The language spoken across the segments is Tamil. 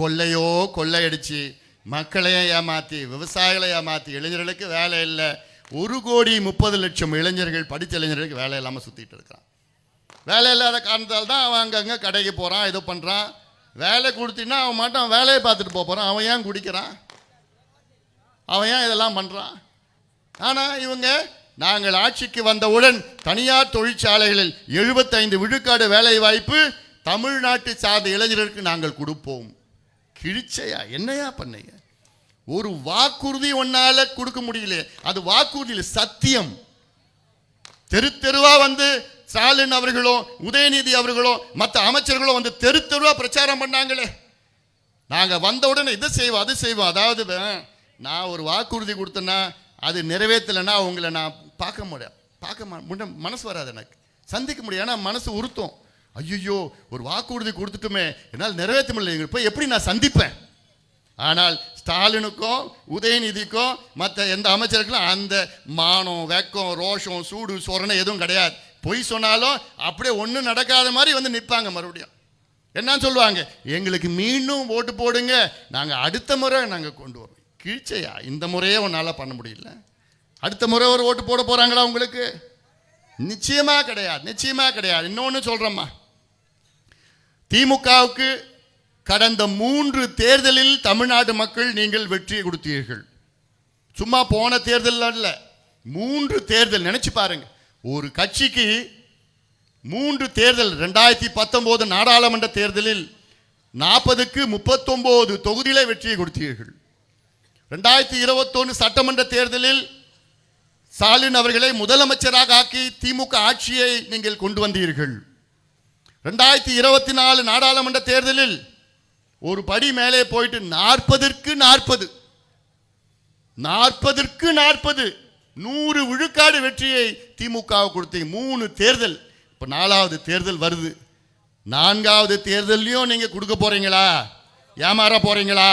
கொள்ளையோ கொள்ளையடிச்சு மக்களையே ஏமாற்றி விவசாயிகளை ஏமாற்றி இளைஞர்களுக்கு வேலை இல்லை. ஒரு கோடி முப்பது லட்சம் இளைஞர்கள் படித்த இளைஞர்களுக்கு வேலை இல்லாமல் சுற்றிட்டு இருக்கிறான் வேலை இல்லாத காரணத்தால் தான் அவன் அங்கங்கே கடைக்கு போகிறான் இது பண்ணுறான் வேலை கொடுத்தீங்கன்னா அவன் மட்டும் அவன் வேலையை பார்த்துட்டு போகிறான் அவன் ஏன் குடிக்கிறான்? அவன் ஏன் இதெல்லாம் பண்ணுறான் ஆனால் இவங்க நாங்கள் ஆட்சிக்கு வந்தவுடன் தனியார் தொழிற்சாலைகளில் எழுபத்தைந்து விழுக்காடு வேலை வாய்ப்பு தமிழ்நாட்டு சார்ந்த இளைஞர்களுக்கு நாங்கள் கொடுப்போம். கிழிச்சையா? என்னையா பண்ணீங்க? ஒரு வாக்குறுதி ஒன்னால கொடுக்க முடியல அது வாக்குறுதியில் சத்தியம். தெரு தெருவா வந்து ஸ்டாலின் அவர்களோ உதயநிதி அவர்களோ மற்ற அமைச்சர்களோ வந்து தெரு தெருவா பிரச்சாரம் பண்ணாங்களே. நாங்க வந்த உடனே இதை செய்வோம் அது செய்வோம். அதாவது நான் ஒரு வாக்குறுதி கொடுத்தேன்னா அது நிறைவேற்றலைன்னா உங்களை நான் பார்க்க முடியாது. பார்க்க மா- மனசு வராது எனக்கு. சந்திக்க முடியாது. ஏன்னா மனசு உறுத்தும். ஐயோ ஒரு வாக்குறுதி கொடுத்துட்டுமே என்னால் நிறைவேற்ற முடியல போய் எப்படி நான் சந்திப்பேன்? ஆனால் ஸ்டாலினுக்கும் உதயநிதிக்கும் மற்ற எந்த அமைச்சருக்கும் அந்த மானம் வெக்கம் ரோஷம் சூடு சொரணை எதுவும் கிடையாது. பொய் சொன்னாலும் அப்படியே ஒன்றும் நடக்காத மாதிரி வந்து நிற்பாங்க மறுபடியும். என்னன்னு சொல்லுவாங்க? எங்களுக்கு மீண்டும் ஓட்டு போடுங்க. நாங்கள் அடுத்த முறை நாங்கள் கொண்டு வரோம். கீழ்ச்சையா? இந்த முறையே உன்னால் பண்ண முடியல. அடுத்த முறை ஒரு ஓட்டு போட போகிறாங்களா உங்களுக்கு? நிச்சயமாக கிடையாது. நிச்சயமாக கிடையாது. இன்னொன்று சொல்கிறேம்மா திமுகவுக்கு கடந்த மூன்று தேர்தலில் தமிழ்நாடு மக்கள் நீங்கள் வெற்றி கொடுத்தீர்கள். சும்மா போன தேர்தல் அல்ல மூன்று தேர்தல். நினைச்சு பாருங்க ஒரு கட்சிக்கு மூன்று தேர்தல் ரெண்டாயிரத்தி பத்தொன்பது நாடாளுமன்ற தேர்தலில் நாற்பதுக்கு முப்பத்தொம்போது தொகுதியிலே வெற்றியை கொடுத்தீர்கள். ரெண்டாயிரத்தி இருபத்தொன்று சட்டமன்ற தேர்தலில் ஸ்டாலின் அவர்களை முதலமைச்சராக ஆக்கி திமுக ஆட்சியை நீங்கள் கொண்டு வந்தீர்கள். ரெண்டாயிரத்தி இருபத்தி நாலு நாடாளுமன்ற தேர்தலில் ஒரு படி மேலே போயிட்டு நாற்பதற்கு நாற்பது நாற்பதற்கு நாற்பது நூறு விழுக்காடு வெற்றியை திமுக கொடுத்தீங்க. மூணு தேர்தல். இப்போ நாலாவது தேர்தல் வருது. நான்காவது தேர்தல்லையும் நீங்கள் கொடுக்க போகிறீங்களா ஏமாற போகிறீங்களா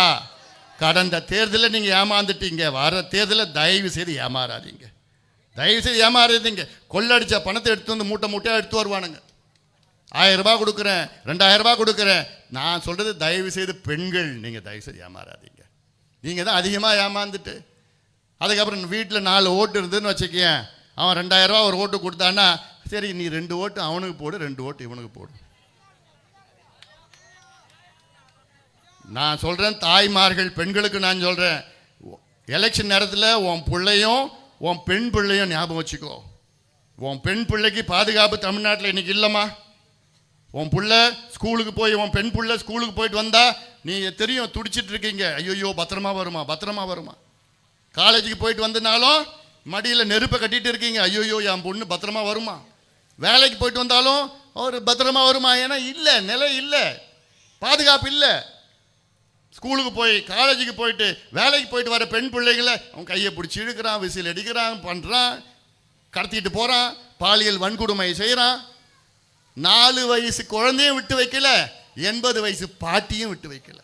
கடந்த தேர்தலில் நீங்கள் ஏமாந்துட்டீங்க. வர தேர்தலில் தயவு செய்து ஏமாறாதீங்க. தயவு செய்து ஏமாறாதீங்க. கொள்ளடிச்ச பணத்தை எடுத்து வந்து மூட்டை மூட்டையாக எடுத்து வருவானுங்க. ஆயிரம் ரூபாய் கொடுக்குறேன் ரெண்டாயிரம் ரூபாய் கொடுக்குறேன். நான் சொல்கிறது தயவு செய்து பெண்கள் நீங்கள் தயவு செய்து ஏமாறாதீங்க. நீங்கள் தான் அதிகமாக ஏமாந்துட்டு அதுக்கப்புறம் வீட்டில் நாலு ஓட்டு இருந்ததுன்னு வச்சுக்கேன் அவன் ரெண்டாயிரம் ஒரு ஓட்டு கொடுத்தான்னா சரி நீ ரெண்டு ஓட்டு அவனுக்கு போடு ரெண்டு ஓட்டு இவனுக்கு போடு. நான் சொல்கிறேன் தாய்மார்கள் பெண்களுக்கு நான் சொல்கிறேன் எலெக்ஷன் நேரத்தில் உன் பிள்ளையும் உன் பெண் பிள்ளையும் ஞாபகம் வச்சுக்கோ. உன் பெண் பிள்ளைக்கு பாதுகாப்பு தமிழ்நாட்டில் இன்னைக்கு இல்லைம்மா. உன் புள்ள ஸ்கூலுக்கு போய் உன் பெண் புள்ள ஸ்கூலுக்கு போயிட்டு வந்தா நீ தெரியும் துடிச்சிட்டு இருக்கீங்க. ஐயோயோ பத்திரமா வருமா பத்திரமா வருமா? காலேஜுக்கு போயிட்டு வந்தனாலும் மடியில் நெருப்பை கட்டிட்டு இருக்கீங்க. ஐயோயோ என் பொண்ணு பத்திரமா வருமா? வேலைக்கு போயிட்டு வந்தாலும் ஒரு பத்திரமா வருமா? ஏன்னா இல்லை நிலை இல்லை. பாதுகாப்பு இல்லை. ஸ்கூலுக்கு போய் காலேஜுக்கு போயிட்டு வேலைக்கு போயிட்டு வர பெண் பிள்ளைகளை அவன் கையை பிடிச்சி இழுக்கிறான் விசில் அடிக்கிறான் பண்ணுறான் கடத்திட்டு போகிறான் பாலியல் வன்கொடுமை செய்கிறான் நாலு வயசு குழந்தையும் விட்டு வைக்கல எண்பது வயசு பாட்டியும் விட்டு வைக்கல.